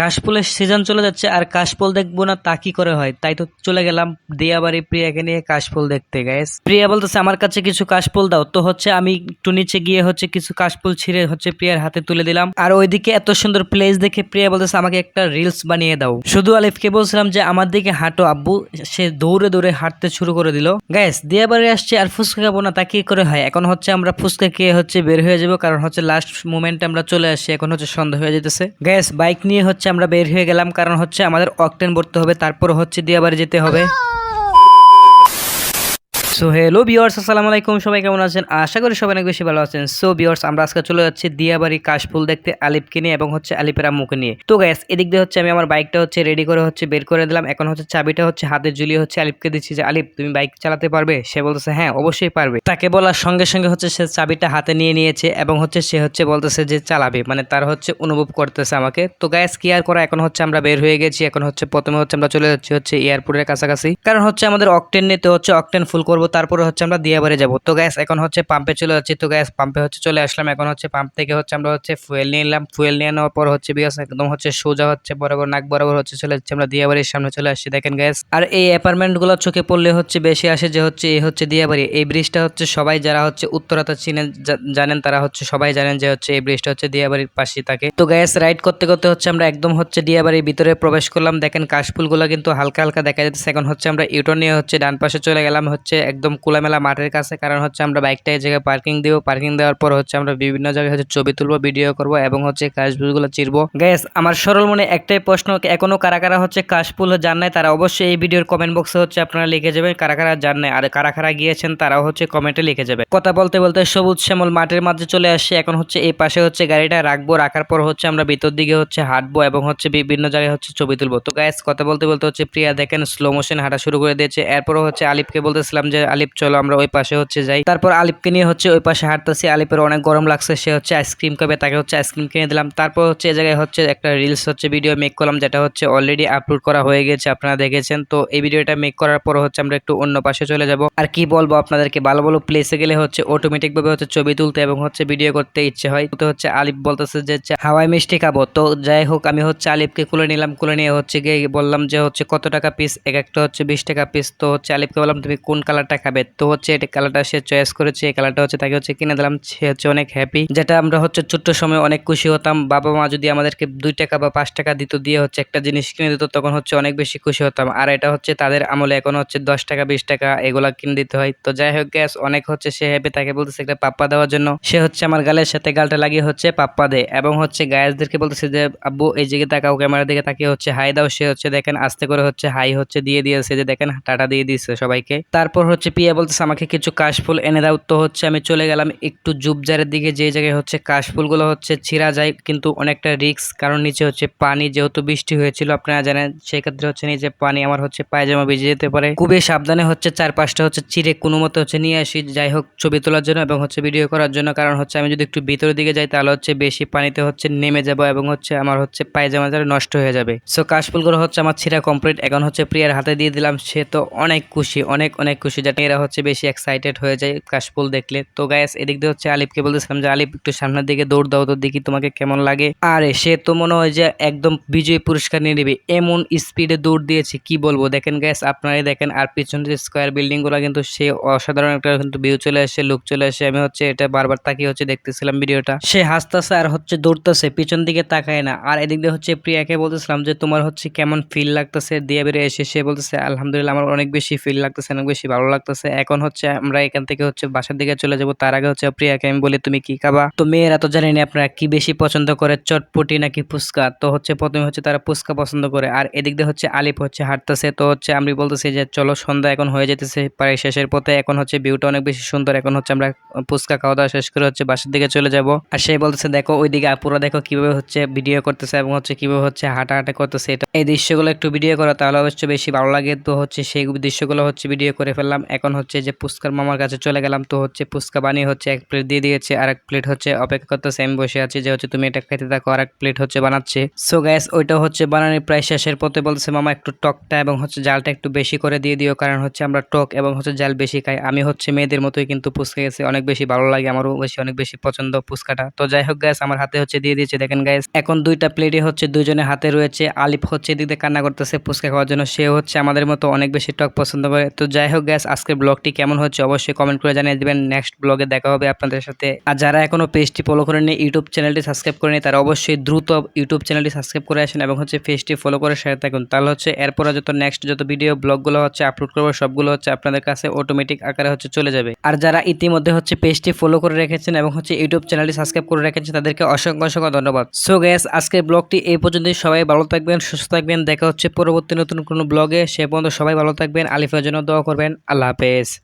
কাশফুলের season চলে যাচ্ছে, আর কাশফুল দেখব না, তা কি করে হয়? তাই তো চলে গেলাম দিয়াবাড়ি প্রিয়াকে নিয়ে কাশফুল দেখতে গাইস প্রিয়া বলতেছে, আমার কাছে কিছু কাশফুল দাও। তো হচ্ছে আমি একটু নিচে গিয়ে হচ্ছে কিছু কাশফুল ছিঁড়ে হচ্ছে প্রিয়ার হাতে তুলে দিলাম। আর ওইদিকে এত সুন্দর প্লেস দেখে প্রিয়া বলতেছে, আমাকে একটা রিলস বানিয়ে দাও। শুধু আলিফকে বলছিলাম যে, আমার দিকে হাঁটো, আব্বু। সে দৌড়ে দৌড়ে হাঁটতে শুরু করে দিল। গ্যাস দিয়াবাড়ি আসছে, আর ফুচকা খাব না, তা কি করে হয়? এখন হচ্ছে আমরা ফুচকা খেয়ে হচ্ছে বের হয়ে যাব, কারণ হচ্ছে লাস্ট মোমেন্টে আমরা চলে আসি এখন হচ্ছে সন্ধ্যা হয়ে যেতেছে গ্যাস বাইক নিয়ে হচ্ছে আমরা বের হয়ে গেলাম, কারণ হচ্ছে আমাদের অকটেন ভরতে হবে, তারপর হচ্ছে দিয়ে আবার যেতে হবে। সো হ্যালো বিয়ার্স আসসালামু আলাইকুম, সবাই কেমন আছেন? আশা করি সবাই অনেক বেশি ভালো আছেন। সো বিয়ার্স আমরা আজকে চলে যাচ্ছি দিয়াবাড়ি কাশফুল দেখতে আলিপকে নিয়ে এবং হচ্ছে আলিপের আম্মুকে নিয়ে। তো গ্যাস এদিক দিয়ে হচ্ছে আমি আমার বাইকটা হচ্ছে রেডি করে হচ্ছে বের করে দিলাম। এখন হচ্ছে চাবিটা হচ্ছে হাতে ঝুলিয়ে হচ্ছে আলিপকে দিচ্ছি যে, আলিপ, তুমি বাইক চালাতে পারবে? সে বলতেছে হ্যাঁ অবশ্যই পারবে। তাকে বলার সঙ্গে সঙ্গে হচ্ছে সে চাবিটা হাতে নিয়ে নিয়েছে এবং হচ্ছে সে হচ্ছে বলতেছে যে, চালাবে। মানে তার হচ্ছে অনুভব করতেছে আমাকে। তো গ্যাস কি আর করা? এখন হচ্ছে আমরা বের হয়ে গেছি। এখন হচ্ছে প্রথমে হচ্ছে আমরা চলে যাচ্ছি হচ্ছে এয়ারপোর্টের কাছাকাছি। কারণ হচ্ছে আমাদের অকটেন নিতে হচ্ছে অকটেন ফুল করব তারপরে হচ্ছে আমরা দিয়াবাড়ি যাব। তো গ্যাস এখন হচ্ছে পাম্পে চলে যাচ্ছি। তো গ্যাস পাম্পে হচ্ছে চলে আসলাম। এখন হচ্ছে পাম্প থেকে হচ্ছে আমরা হচ্ছে ফুয়েল নিয়ে নিলাম। ফুয়েল নিয়ে নেওয়ার পর হচ্ছে বিকাশ একদম হচ্ছে সোজা হচ্ছে বরাবর নাক বরাবর হচ্ছে চলে যাচ্ছে। আমরা দিয়াবাড়ির সামনে চলে আসছি। দেখেন গ্যাস আর এই অ্যাপার্টমেন্টগুলো চোখে পড়লে হচ্ছে বেশি আসে যে হচ্ছে এই হচ্ছে দিয়াবাড়ি এই ব্রিজটা হচ্ছে সবাই যারা হচ্ছে উত্তরাতা চিনেন, জা- জানেন তারা হচ্ছে সবাই জানেন যে হচ্ছে এই ব্রিজটা হচ্ছে দিয়াবাড়ির পাশে থাকে। তো গ্যাস রাইড করতে করতে হচ্ছে আমরা একদম হচ্ছে দিয়াবাড়ির ভিতরে প্রবেশ করলাম। দেখেন কাশফুলগুলো কিন্তু হালকা হালকা দেখা যাচ্ছে। এখন হচ্ছে আমরা ইউটার নিয়ে হচ্ছে ডান পাশে চলে গেলাম। হচ্ছে একদম খোলামেলা মাঠের কাছে, কারণ হচ্ছে আমরা বাইকটা এই জায়গায় পার্কিং দিব। পার্কিং দেওয়ার পর হচ্ছে আমরা বিভিন্ন জায়গায় হচ্ছে ছবি তুলবো ভিডিও করব এবং হচ্ছে কাশফুলগুলো চিরবো। গ্যাস আমার সরল মনে একটাই প্রশ্ন এখনও কারা কারা হচ্ছে কাশফুল জান নাই, তারা অবশ্যই এই ভিডিওর কমেন্ট বক্সে হচ্ছে আপনারা লিখে যাবেন কারা কারা জান নাই। আর কারা কারা গিয়েছেন, তারাও হচ্ছে কমেন্টে লিখে যাবে। কথা বলতে বলতে সবুজ শ্যামল মাঠের মাঝে চলে আসছে। এখন হচ্ছে এই পাশে হচ্ছে গাড়িটা রাখব, রাখার পর হচ্ছে আমরা ভিতর দিকে হচ্ছে হাঁটবো এবং হচ্ছে বিভিন্ন জায়গায় হচ্ছে ছবি তুলবো। তো গ্যাস কথা বলতে বলতে হচ্ছে প্রিয়া দেখেন স্লো মোশন হাঁটা শুরু করে দিয়েছে। এরপরও হচ্ছে আলিফকে বলতেছিলাম যে আলিফ, চলো আমরা ওই পাশে হচ্ছে যাই। তারপর আলিপকে নিয়ে হচ্ছে ওই পাশে হাঁটতেছি। আলিপের অনেক গরম লাগছে, সে হচ্ছে আইসক্রিম খাবে, তাকে হচ্ছে আইসক্রিম কিনে দিলাম। তারপর হচ্ছে এই জায়গায় হচ্ছে একটা রিলস হচ্ছে ভিডিও মেক করলাম, যেটা হচ্ছে অলরেডি আপলোড করা হয়ে গেছে, আপনারা দেখেছেন। তো এই ভিডিওটা মেক করার পর হচ্ছে আমরা একটু অন্য পাশে চলে যাব। আর কি বলব আপনাদেরকে, ভালো ভালো প্লেসে গেলে হচ্ছে অটোমেটিক ভাবে হচ্ছে ছবি তুলতে এবং হচ্ছে ভিডিও করতে ইচ্ছে হয়। তো হচ্ছে আলিফ বলতেছে যে হাওয়াই মিষ্টি খাব। তো যাই হোক, আমি হচ্ছে আলিফকে খুলে নিলাম। খুলে নিয়ে হচ্ছে গিয়ে বললাম যে, হচ্ছে কত টাকা পিস এক একটা হচ্ছে বিশ টাকা পিস তো হচ্ছে আলিপকে বললাম, তুমি কোন কালারটা খাবে। তো হচ্ছে এটা কালারটা সে চয়েস করেছে, এই কালারটা হচ্ছে তাকে হচ্ছে কিনে দিলাম, সে হচ্ছে অনেক হ্যাপি যেটা আমরা হচ্ছে ছোট্ট সময় অনেক খুশি হতাম। বাবা মা যদি আমাদেরকে দুই টাকা বা পাঁচ টাকা দিত, দিয়ে হচ্ছে একটা জিনিস কিনে দিত, তখন হচ্ছে অনেক বেশি খুশি হতাম। আর এটা হচ্ছে তাদের আমলে এখন হচ্ছে দশ টাকা, বিশ টাকা এগুলা কিনে দিতে হয়। তো যাই হোক গ্যাস অনেক হচ্ছে সে হ্যাপি তাকে বলতেছে একটা পাপ্পা দেওয়ার জন্য। সে হচ্ছে আমার গালের সাথে গালটা লাগিয়ে হচ্ছে পাপ্পা দেয়। এবং হচ্ছে গায়েসদেরকে বলতেছে যে, আব্বু, এই দিকে তাকাও ক্যামেরার দিকে তাকিয়ে হচ্ছে হাই দাও। সে হচ্ছে দেখেন, আস্তে করে হচ্ছে হাই হচ্ছে দিয়ে দিয়েছে যে, দেখেন, টাটা দিয়ে দিয়েছে সবাইকে। তারপর হচ্ছে, পিয়া বলতেছে, আমাকে কিছু কাশফুল এনে দাও। তো হচ্ছে, আমি চলে গেলাম একটু জুবজারের দিকে, যে জায়গায় হচ্ছে কাশফুলগুলো হচ্ছে ছিঁড়া যায়, কিন্তু অনেকটা রিস্ক, কারণ নিচে হচ্ছে পানি, যেহেতু বৃষ্টি হয়েছিল, আপনারা জানেন সেই ক্ষেত্রে হচ্ছে নিচে পানি আমার হচ্ছে পায়জামা ভিজে যেতে পারে। খুবই সাবধানে হচ্ছে চার পাঁচটা হচ্ছে চিড়ে কোনো মতো হচ্ছে নিয়ে আসি, যাই হোক, ছবি তোলার জন্য এবং হচ্ছে ভিডিও করার জন্য, কারণ হচ্ছে আমি যদি একটু ভিতরের দিকে যাই, তাহলে হচ্ছে বেশি পানিতে হচ্ছে নেমে যাব এবং হচ্ছে আমার হচ্ছে পায়জামা যারা নষ্ট হয়ে যাবে। সো কাশফুলগুলো হচ্ছে আমার ছিঁড়া কমপ্লিট এখন হচ্ছে প্রিয়ার হাতে দিয়ে দিলাম, সে তো অনেক খুশি, অনেক অনেক খুশি। যাতে এরা হচ্ছে বেশি এক্সাইটেড হয়ে যায় কাশফুল দেখলে। তো গায়েস এদিক দিয়ে হচ্ছে আলিফকে বলতেছিলাম যে, আলিফ, একটু সামনের দিকে দৌড় দাও তো দেখি তোমাকে কেমন লাগে। আরে, সে তো মনে হয় যে একদম বিজয়ী পুরস্কার নিয়ে নেবে। এমন স্পিডে দৌড় দিয়েছে, কি বলব? দেখেন গ্যাস আপনারাই দেখেন, আর পিছনে যে স্কোয়ার বিল্ডিংগুলো কিন্তু সে অসাধারণ একটা কিন্তু ভিউ চলে আসে লুক চলে আসে। আমি হচ্ছে এটা বারবার তাকিয়ে হচ্ছে দেখতেছিলাম ভিডিওটা। সে হাসতেছে আর হচ্ছে দৌড়তেছে, পিছন দিকে তাকায় না। আর এদিক দিয়ে হচ্ছে প্রিয়াকে বলতেছিলাম যে, তোমার হচ্ছে কেমন ফিল লাগতেছে? দিয়ে বেরিয়ে এসে সে বলতেছে, আলহামদুলিল্লাহ, আমার অনেক বেশি ফিল লাগতেছে, অনেক বেশি ভালো লাগতেছে। এখন হচ্ছে আমরা এখান থেকে হচ্ছে বাসার দিকে চলে যাব। তার আগে হচ্ছে প্রিয়াকে আমি বলি, তুমি কি খাবা? তো মেয়েরা তো জানি না আপনারা কি বেশি পছন্দ করে, চটপটি নাকি ফুচকা? তো হচ্ছে প্রথমে হচ্ছে তারা ফুচকা পছন্দ করে। আর এদিক দিয়ে হচ্ছে আলিফ হচ্ছে হাঁটতেছে। তো হচ্ছে আমি বলতেছি যে, চলো সন্ধ্যা এখন হয়ে যেতেছে, প্রায় শেষের পথে। এখন হচ্ছে ভিউটা অনেক বেশি সুন্দর। এখন হচ্ছে আমরা ফুচকা খাওয়া দাওয়া শেষ করে হচ্ছে বাসার দিকে চলে যাব। আর সে বলতেছে, দেখো, ওইদিকে আপুরা দেখো কীভাবে হচ্ছে ভিডিও করতেছে এবং হচ্ছে কীভাবে হচ্ছে হাঁটা হাঁটা করতেছে। এটা এই দৃশ্যগুলো একটু ভিডিও করা, তাহলে অবশ্যই বেশি ভালো লাগে। তো হচ্ছে সেই দৃশ্যগুলো হচ্ছে ভিডিও করে ফেললাম। এখন হচ্ছে যে পুস্কার মামার কাছে চলে গেলাম। তো হচ্ছে পুস্কা বানিয়ে হচ্ছে এক প্লেট দিয়ে দিয়েছে, আর এক প্লেট হচ্ছে অপেক্ষা করতেছে, আমি বসে আছি যে হচ্ছে তুমি এটা খেতে থাকো, আর এক প্লেট হচ্ছে বানাচ্ছে। সো গ্যাস ওইটা হচ্ছে বানানোর প্রায় শেষের পথে বলছে মামা, একটু টকটা এবং হচ্ছে জালটা একটু বেশি করে দিয়ে দিও, কারণ হচ্ছে আমরা টক এবং হচ্ছে জাল বেশি খাই। আমি হচ্ছে মেয়েদের মতোই কিন্তু পুস্কা গেছে অনেক বেশি ভালো লাগে, আমারও বেশি, অনেক বেশি পছন্দ পুস্কাটা। তো যাই হোক গ্যাস আমার হাতে হচ্ছে দিয়ে দিয়েছে, দেখেন গ্যাস এখন দুইটা প্লেটে হচ্ছে দুইজনের হাতে রয়েছে, আলিফ হচ্ছে এদিকে কান্না করতেছে পুস্কা খাওয়ার জন্য সে হচ্ছে আমাদের মতো অনেক বেশি টক পছন্দ করে। তো যাই হোক গ্যাস আজকের ব্লগটি কেমন হচ্ছে অবশ্যই কমেন্ট করে জানিয়ে দিবেন। নেক্সট ব্লগে দেখা হবে আপনাদের সাথে। আর যারা এখনও পেজটি ফলো করে নিয়ে ইউটিউব চ্যানেলটি সাবস্ক্রাইব করে নিয়ে তারা অবশ্যই দ্রুত ইউটিউব চ্যানেলটি সাবস্ক্রাইব করে আসেন এবং হচ্ছে পেজটি ফলো করে সাথে থাকুন। তাহলে হচ্ছে এরপরে যত নেক্সট যত ভিডিও ব্লগগুলো হচ্ছে আপলোড করব, সবগুলো হচ্ছে আপনাদের কাছে অটোমেটিক আকারে হচ্ছে চলে যাবে। আর যারা ইতিমধ্যে হচ্ছে পেজটি ফলো করে রেখেছেন এবং হচ্ছে ইউটিউব চ্যানেলটি সাবস্ক্রাইব করে রেখেছেন, তাদেরকে অসংখ্য অসংখ্য ধন্যবাদ। সো গ্যাস আজকের ব্লগটি এই পর্যন্তই। সবাই ভালো থাকবেন, সুস্থ থাকবেন। দেখা হচ্ছে পরবর্তী নতুন কোনো ব্লগে। সে পর্যন্ত সবাই ভালো থাকবেন। আলিফের জন্য দোয়া করবেন। আল্লাহ papes.